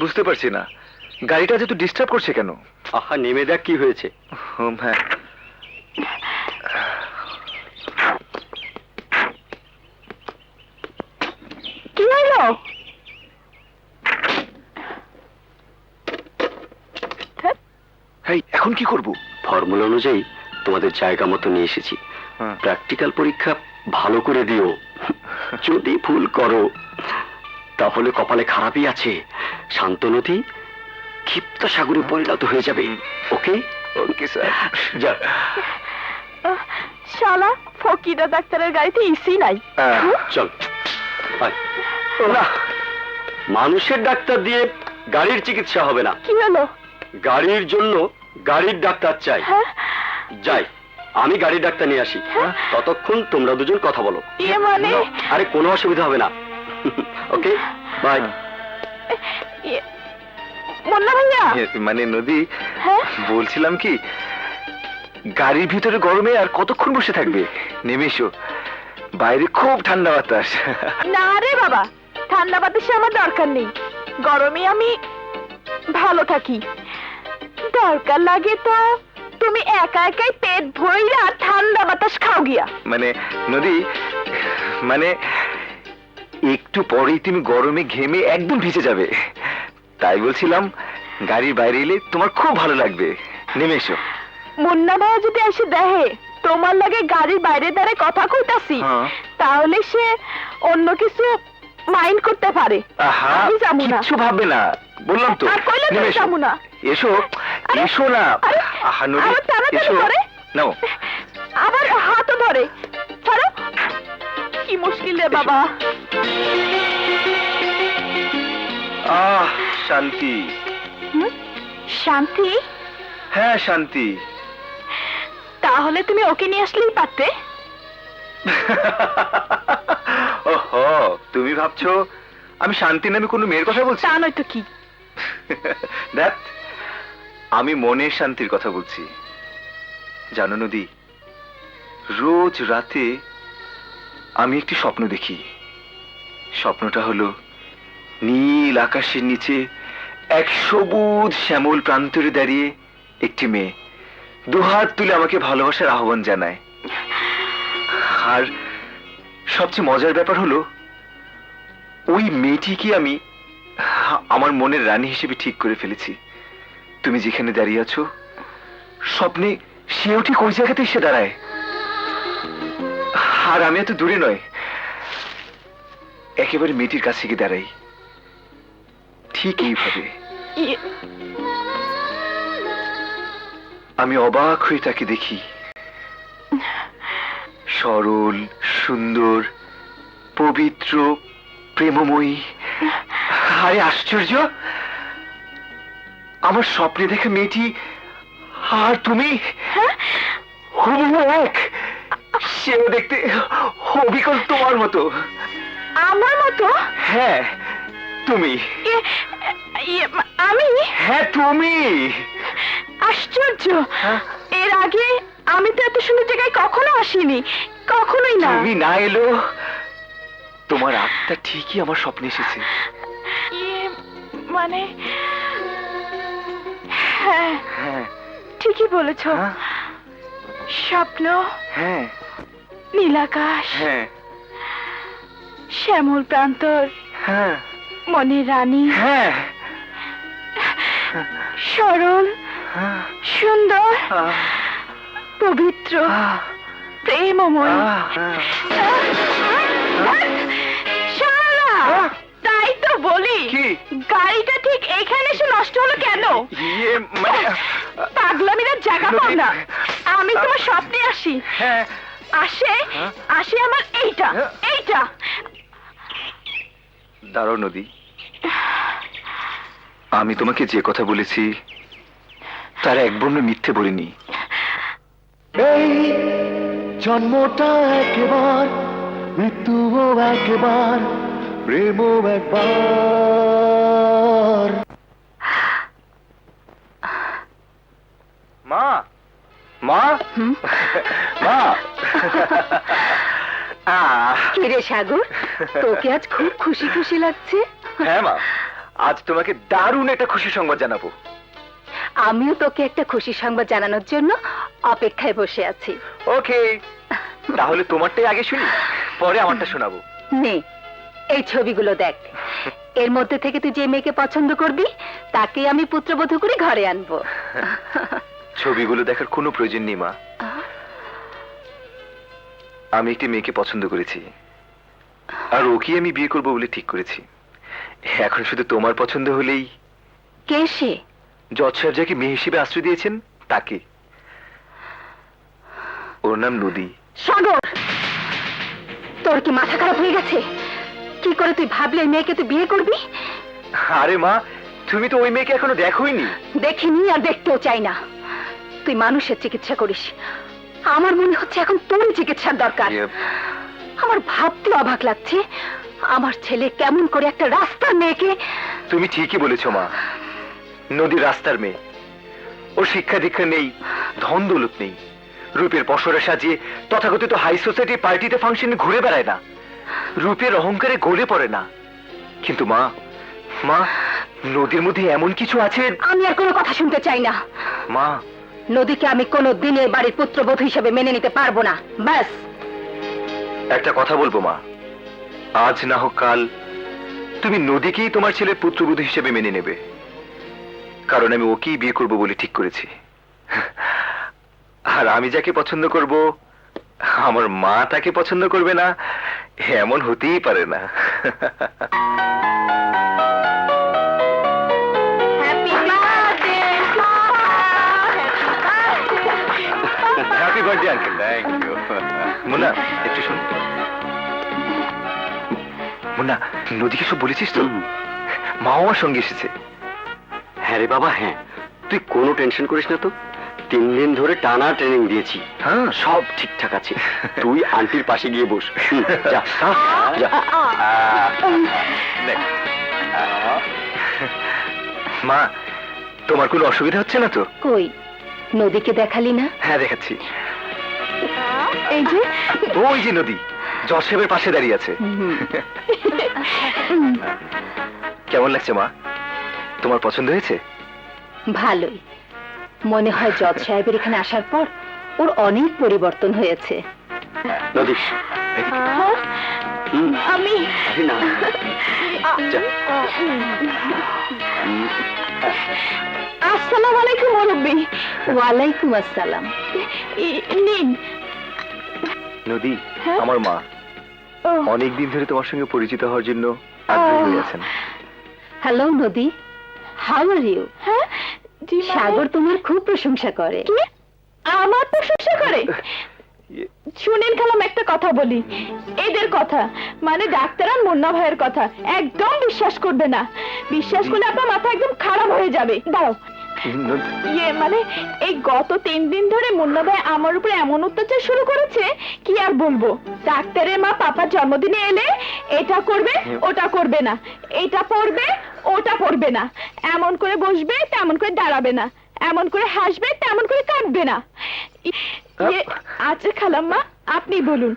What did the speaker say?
বুঝতে পারছি না। গাড়িটা যেহেতু ডিস্টার্ব করছে কেন? আহা নেমে দেখ কি হয়েছে। হুম, হ্যাঁ। কি হলো? এই এখন কি করব? ফর্মুলা অনুযায়ী তোমাদের জায়গা মতো নিয়ে এসেছি। হ্যাঁ। প্র্যাকটিক্যাল পরীক্ষা ভালো করে দিও। যদি ভুল করো তাহলে কপালে খারাপই আছে। শান্ত নদী ক্ষিপ্ত সাগরে পরিণত হয়ে যাবে। ওকে? Okay sir. যা। শালা ফকিরা ডাক্তারের গাড়িতে ইসি নাই। চল। না। মানুষের ডাক্তার দিয়ে গাড়ির চিকিৎসা হবে না। কি হলো? গাড়ির জন্য গাড়ির ডাক্তার চাই। হ্যাঁ? যাই আমি গাড়ির ডাক্তার নিয়ে আসি। হ্যাঁ। ততক্ষণ তোমরা দুজন কথা বলো। ইয়ে মানে? আরে কোনো অসুবিধা হবে না। ওকে বাই মুন্না ভাইয়া? মানে নদী হ্যাঁ? বলছিলাম কি গাড়ির ভিতরে গরমে আর কতক্ষণ বসে থাকবে? নেমে এসো। বাইরে খুব ঠান্ডা বাতাস। না রে বাবা ঠান্ডা বাতাসে আমার দরকার নেই। গরমে আমি ভালো থাকি। দরকার লাগে তো তুমি একা একাই পেট ভইরা ঠান্ডা বাতাস খাও গিয়া। মানে নদী মানে একটু পরেই তুমি গরমে ঘেমে একদম ভিজে যাবে। তাই বলছিলাম গাড়ির বাইরে এলে তোমার খুব ভালো লাগবে। নেমে এসো। মুন্না ভাইয়া যদি এসে দেখে তোমার লাগে গাড়ির বাইরে দাঁড়ে কথা কইতাছি হ্যাঁ। তাহলে সে অন্য কিছু মাইন্ড করতে পারে। আমি যাব না। কিচ্ছু ভাববে না। বললাম তো নেমে এসো। না। এসো এসো না। আহা নদী এসো। নাও। আবার হাতও ধরে। মুশকিল রে বাবা। আহ শান্তি? শান্তি? হ্যাঁ শান্তি। তাহলে তুমি ওকে নিয়ে আসলেই পারতে। ওহো তুমি ভাবছ আমি শান্তি নামে কোনো মেয়ের কথা বলছি? তা নয়তো কি? দেখ আমি মনের শান্তির কথা বলছি। জানো নদী রোজ রাতে আমি একটি স্বপ্ন দেখি। স্বপ্নটা হলো নীল আকাশের নিচে এক সবুজ শ্যামল প্রান্তরে দাঁড়িয়ে একটি মেয়ে। দুহাত তুলে আমাকে ভালোবাসার আহ্বান জানায়। আর সবচেয়ে মজার ব্যাপার হলো, ওই মেয়েটিকে আমি আমার মনের রানী হিসেবে ঠিক করে ফেলেছি। তুমি যেখানে দাঁড়িয়ে আছো, স্বপ্নে সেও ঠিক ওই জায়গাতে এসে দাঁড়ায়। আর আমি এত দূরে নয়। একেবারে মেয়েটির কাছে গিয়ে দাঁড়াই। ঠিক এইভাবে। আমি অবাক হয়ে তাকে দেখি। সরল সুন্দর পবিত্র প্রেমময়ী। আরে আশ্চর্য! আমার স্বপ্নে দেখা মেয়েটি আর তুমি? হ্যাঁ? হুবহু এক। সেও দেখতে। অবিকল তোমার মতো। আমার মতো? হ্যাঁ তুমি। আমি? হ্যাঁ তুমি। আশ্চর্য। হ্যাঁ? এর আগে আমি তো এত সুন্দর জায়গায় কখনো আসিনি। কখনোই না। তুমি না এলো। তোমার আত্মা ঠিকই আমার স্বপ্নে এসেছে। মানে হ্যাঁ। হ্যাঁ। ঠিকই বলেছ। হ্যাঁ, স্বপ্ন হ্যাঁ। নীলাকাশ। হ্যাঁ। শ্যামল প্রান্তর। হ্যাঁ। মনের রানী। হ্যাঁ। সরল। হ্যাঁ, সুন্দর। পবিত্র। প্রেমময়! আহ! তাই তো বলি? গাড়িটা ঠিক এখানে এসে নষ্ট হলো কেন? ইয়ে মানে পাগলামিরা জায়গা পাও না। আমি তোমার স্বপ্নে আসি। হ্যাঁ। আসে হ্যাঁ? আসে আমার এইটা হ্যাঁ? এইটা দাঁড়াও নদী আমি তোমাকে যে কথা বলেছি তার এক বর্ণ মিথ্যে বলিনি এই জন্মটা একবার মৃত্যুও একবার প্রেমও একবার মা মা? মা? কিরে সাগর তোকে আজ খুব খুশি খুশি লাগছে। হ্যাঁ মা আজ তোমাকে দারুণ একটা খুশি সংবাদ জানাব। আমিও তোকে একটা খুশি সংবাদ জানানোর জন্য অপেক্ষায় বসে আছি। ওকে তাহলে তোমারটাই আগে শুনি পরে আমারটা শোনাবো। নে এই ছবিগুলো দেখ। এর মধ্যে থেকে তুই যে মেয়েকে পছন্দ করবি তাকে আমি পুত্রবধূ করে ঘরে আনব। ছবিগুলো দেখার কোনো প্রয়োজন নেই মা। আমি একটি মেয়েকে পছন্দ করেছি। আর ওকে আমি বিয়ে করব বলে ঠিক করেছি। এখন শুধু তোমার পছন্দ হলেই কে সে? জজ সাহেব যাকে মেয়ে হিসেবে আশ্রয় দিয়েছেন তাকে। ওর নাম নদী সাগর! তোর কি মাথা খারাপ হয়ে গেছে? কি করে তুই ভাবলি এই মেয়েকে তুই বিয়ে করবি? আরে মা তুমি তো ওই মেয়েকে এখনও দেখোইনি। দেখিনি আর দেখতেও চাই না। তুই মানুষের চিকিৎসা করিস। আমার মনে হচ্ছে এখন তোর চিকিৎসার দরকার। ইয়ে, আমার ভাবতে অবাক লাগছে আমার ছেলে কেমন করে একটা রাস্তার মেয়েকে তুমি ঠিকই বলেছ মা। নদী রাস্তার মেয়ে। ওর শিক্ষা দীক্ষা নেই ধন দৌলত নেই। রূপের পসরা সাজিয়ে তথাকথিত হাই সোসাইটি পার্টিতে ফাংশনে ঘুরে বেড়ায় না। রূপের অহংকারে গলে পড়ে না। কিন্তু মা মা নদীর মধ্যে এমন কিছু আছে আমি আর কোনো কথা শুনতে চাই না। মা নদীকে আমি কোনো দিনের বাড়ির পুত্রবধূ হিসেবে মেনে নিতে পারব না। ব্যাস। একটা কথা বলব, মা। আজ না হোক কাল তুমি নদীকেই তোমার ছেলের পুত্রবধূ হিসেবে মেনে নেবে। কারণ আমি ওকেই বিয়ে করব বলে ঠিক করেছি। আর আমি যাকে পছন্দ করব, আমার মা তাকে পছন্দ করবে না, এমন হতেই পারে না। Happy birthday uncle thank you Munna একটু শোন। মুন্না নদীকে সব বলেছিস তো। মা আমার সঙ্গে এসেছে। হ্যাঁ রে বাবা হ্যাঁ। তুই কোনো টেনশন করিস না তো। তিন দিন ধরে টানা ট্রেনিং দিয়েছি। হ্যাঁ। সব ঠিকঠাক আছে। তুই আন্টির পাশে গিয়ে বস। যা। হ্যাঁ, যা। মা তোমার কোনো অসুবিধা হচ্ছে না তো? কই? নদীকে দেখালি না? হ্যাঁ দেখাচ্ছি। এই যে? ওই যে নদী জশেবের পাশে দাঁড়িয়ে আছে। কেমন লাগছে মা? তোমার পছন্দ হয়েছে? ভালোই। মনে হয় জজ সাহেবের এখানে আসার পর ওর অনেক পরিবর্তন হয়েছে। নদী আমি আসসালামু আলাইকুম মুরব্বী। ওয়ালাইকুম আসসালাম। নিন। নদী হ্যাঁ? আমার মা। ও অনেক দিন ধরে তোমার সঙ্গে পরিচিত হওয়ার জন্য আগ্রহী হয়ে আছেন। হ্যালো নদী। হাউ আর ইউ হ্যাঁ? সাগর তোমার খুব প্রশংসা করে। আমার প্রশংসা করে? শুনেন খালাম একটা কথা বলি। এদের কথা মানে ডাক্তার আর মুন্না ভাইয়ের কথা একদম বিশ্বাস করবে না। বিশ্বাস করলে আপনার মাথা একদম খারাপ হয়ে যাবে। দাঁড়াও। নদী- ইয়ে মানে এই গত তিন দিন ধরে মুন্না ভাই আমার উপরে এমন অত্যাচার শুরু করেছে কি আর বলব ডাক্তারের মা পাপার জন্মদিনে এলে এটা করবে ওটা করবে না। এটা পড়বে ওটা পড়বে না। এমন করে বসবে তেমন করে দাঁড়াবে না। এমন করে হাসবে তেমন করে কাঁদবে না। আচ্ছা খালাম্মা আপনি বলুন